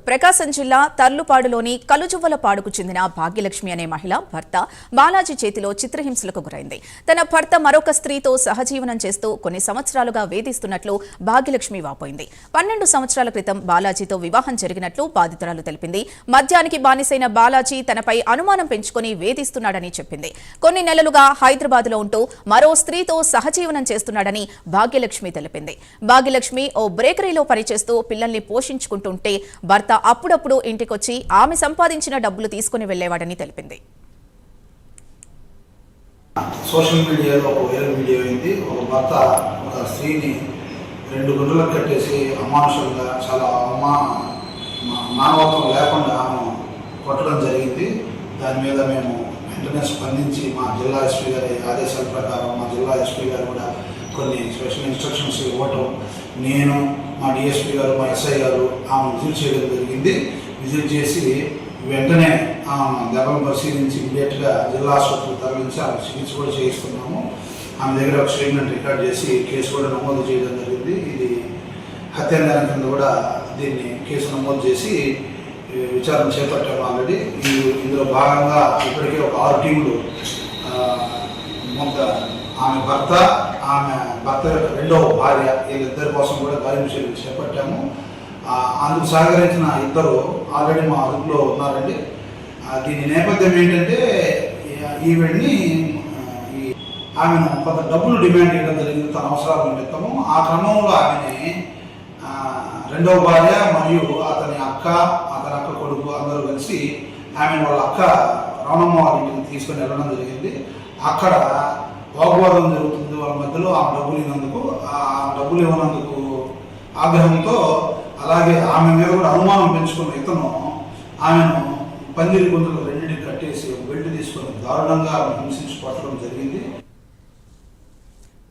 ప్రకాశం జిల్లా తర్లుపాడులోని కలుజువ్వలపాడుకు చెందిన భాగ్యలక్ష్మి అనే మహిళ భర్త బాలాజీ చేతిలో చిత్రహింసలకు గురైంది. తన భర్త మరొక స్త్రీతో సహజీవనం చేస్తూ కొన్ని సంవత్సరాలుగా వేధిస్తున్నట్లు భాగ్యలక్ష్మి వాపోయింది. పన్నెండు సంవత్సరాల క్రితం బాలాజీతో వివాహం జరిగినట్లు బాధితురాలు తెలిపింది. మద్యానికి బానిసైన బాలాజీ తనపై అనుమానం పెంచుకొని వేధిస్తున్నాడని చెప్పింది. కొన్ని నెలలుగా హైదరాబాద్లో ఉంటూ మరో స్త్రీతో సహజీవనం చేస్తున్నాడని భాగ్యలక్ష్మి తెలిపింది. భాగ్యలక్ష్మి ఓ బ్రేకరీలో పనిచేస్తూ పిల్లల్ని పోషించుకుంటుంటే భర్త భర్త అప్పుడప్పుడు ఇంటికొచ్చి ఆమె సంపాదించిన డబ్బులు తీసుకుని వెళ్ళేవాడని తెలిపింది. సోషల్ మీడియాలో ఒక వైరల్ వీడియో అయింది. ఒక భర్త ఒక స్త్రీని రెండు గుండెలకు కట్టేసి అమానుషంగా చాలా అమా మానవత్వం లేకుండా ఆమె కొట్టడం జరిగింది. దాని మీద మేము వెంటనే స్పందించి మా జిల్లా ఎస్పీ గారి ఆదేశాల ప్రకారం మా జిల్లా ఎస్పీ గారు కూడా కొన్ని స్పెషల్ ఇన్స్ట్రక్షన్స్ ఇవ్వటం నేను మా డిఎస్పీ గారు మా ఎస్ఐ గారు ఆమె విజిట్ చేయడం జరిగింది. విజిట్ చేసి వెంటనే ఆమె దెబ్బలు పరిశీలించి ఇమీడియట్గా జిల్లా ఆసుపత్రికి తరలించి ఆమె చికిత్స కూడా చేయిస్తున్నాము. ఆమె దగ్గర ఒక స్టేట్మెంట్ రికార్డ్ చేసి కేసు కూడా నమోదు చేయడం జరిగింది. ఇది హత్యానేరం కింద కూడా దీన్ని కేసు నమోదు చేసి విచారణ చేపట్టాము ఆల్రెడీ. ఇందులో భాగంగా ఇప్పటికే ఒక ఆరు టీములు ఆ, ఆమె భర్త ఆమె భర్త యొక్క రెండవ భార్య వీళ్ళిద్దరి కోసం కూడా గాలింపు చేపట్టాము. అందుకు సహకరించిన ఇద్దరు ఆల్రెడీ మా అదుపులో ఉన్నారండి. దీని నేపథ్యం ఏంటంటే ఈవెంట్ని ఈ ఆమెను కొంత డబ్బులు డిమాండ్ చేయడం జరిగింది. తన అవసరాల నిమిత్తము. ఆ క్రమంలో ఆమెని రెండవ భార్య మరియు అతని అక్క అతని అక్క కొడుకు అందరూ కలిసి ఆమెను వాళ్ళ అక్క రమణమ్మ వాళ్ళ ఇంటికి తీసుకొని వెళ్ళడం జరిగింది. అక్కడ వాగ్వాదం జరుగుతుంది వాళ్ళ మధ్యలో ఆ డబ్బులు ఇవ్వనందుకు ఆ డబ్బులు ఇవ్వనందుకు ఆగ్రహంతో అలాగే ఆమె మీద కూడా అనుమానం పెంచుకున్న ఇతను ఆమెను పందిరి గుంతలు రెండింటికి కట్టేసి ఒక బెల్ట్ తీసుకొని దారుణంగా హింసించి జరిగింది.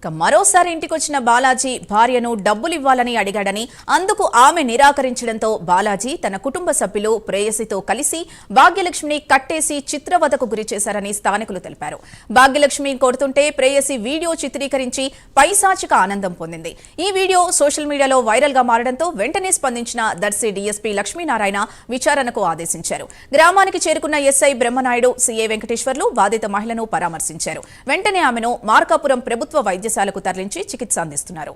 మరోసారి ఇంటికొచ్చిన బాలాజీ భార్యను డబ్బులు ఇవ్వాలని అడిగాడని అందుకు ఆమె నిరాకరించడంతో బాలాజీ తన కుటుంబ సభ్యులు ప్రేయసితో కలిసి భాగ్యలక్ష్మిని కట్టేసి చిత్రవదకు గురి చేశారని స్థానికులు తెలిపారు. భాగ్యలక్ష్మి కొడుతుంటే ప్రేయసి వీడియో చిత్రీకరించి పైశాచిక ఆనందం పొందింది. ఈ వీడియో సోషల్ మీడియాలో వైరల్గా మారడంతో వెంటనే స్పందించిన దర్శి డీఎస్పీ లక్ష్మీనారాయణ విచారణకు ఆదేశించారు. గ్రామానికి చేరుకున్న ఎస్ఐ బ్రహ్మనాయుడు సీఏ వెంకటేశ్వర్లు బాధిత మహిళను పరామర్శించారు. వెంటనే ఆమెను మార్కాపురం ప్రభుత్వ వైద్యశాలకు తరలించి చికిత్స అందిస్తున్నారు.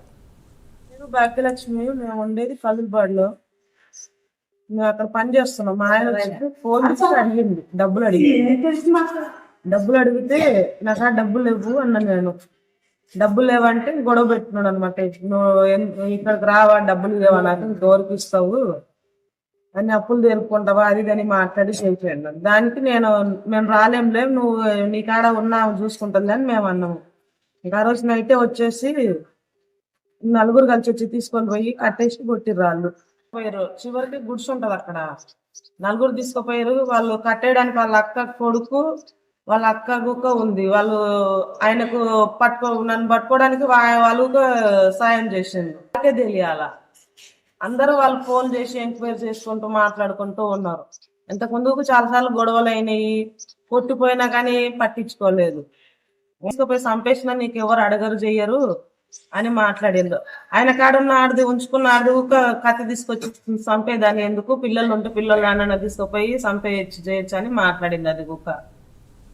నేను భాగ్యలక్ష్మి మేము ఉండేది కల్లుబాడులో మేము అక్కడ పని చేస్తున్నాం. మా ఆయన వచ్చి ఫోన్ చేసి అడిగింది డబ్బులు అడిగింది డబ్బులు అడిగితే నాకు డబ్బులు లేవు అన్నాను నేను. డబ్బులు లేవంటే గొడవ పెట్టుకున్నాడు అనమాట నువ్వు ఇక్కడికి రావా డబ్బులు లేవా నాకు డోర్కి ఇస్తావు. అని అప్పులు తీరుకుంటావా అది అని మాట్లాడి చేయించాడు దానికి నేను మేము రాలేంలే నువ్వు నీ కాడ ఉన్నా చూసుకుంటుంది అని మేము అన్నాము. ఇంకా ఆ రోజు నైటే వచ్చేసి నలుగురు కలిసి వచ్చి తీసుకొని పోయి కట్టేసి కొట్టిర్రు వాళ్ళు. పోయారు చివరికి గుడ్స్ ఉంటది అక్కడ. నలుగురు తీసుకుపోయారు వాళ్ళు కట్టేయడానికి వాళ్ళ అక్క కొడుకు వాళ్ళ అక్క గుక్క ఉంది. వాళ్ళు ఆయనకు పట్టుకో నన్ను పట్టుకోవడానికి వాళ్ళు కూడా సాయం చేసింది నాకే తెలియాల. అందరూ వాళ్ళు ఫోన్ చేసి ఎంక్వైరీ చేసుకుంటూ మాట్లాడుకుంటూ ఉన్నారు. ఇంతకు ముందుకు చాలాసార్లు గొడవలు అయినాయి. కొట్టిపోయినా కానీ పట్టించుకోలేదు. తీసుకుపోయి సంపేసిన నీకు ఎవరు అడగరు చెయ్యరు అని మాట్లాడిండు ఆయన కాడున్న ఆడది ఉంచుకున్న ఆడది ఒక కత్తి తీసుకొచ్చి చంపేదాన్ని ఎందుకు? పిల్లలు ఉంటే పిల్లలు నాన్న తీసుకుపోయి చంపేయచ్చు చేయొచ్చు అని మాట్లాడింది అది ఒక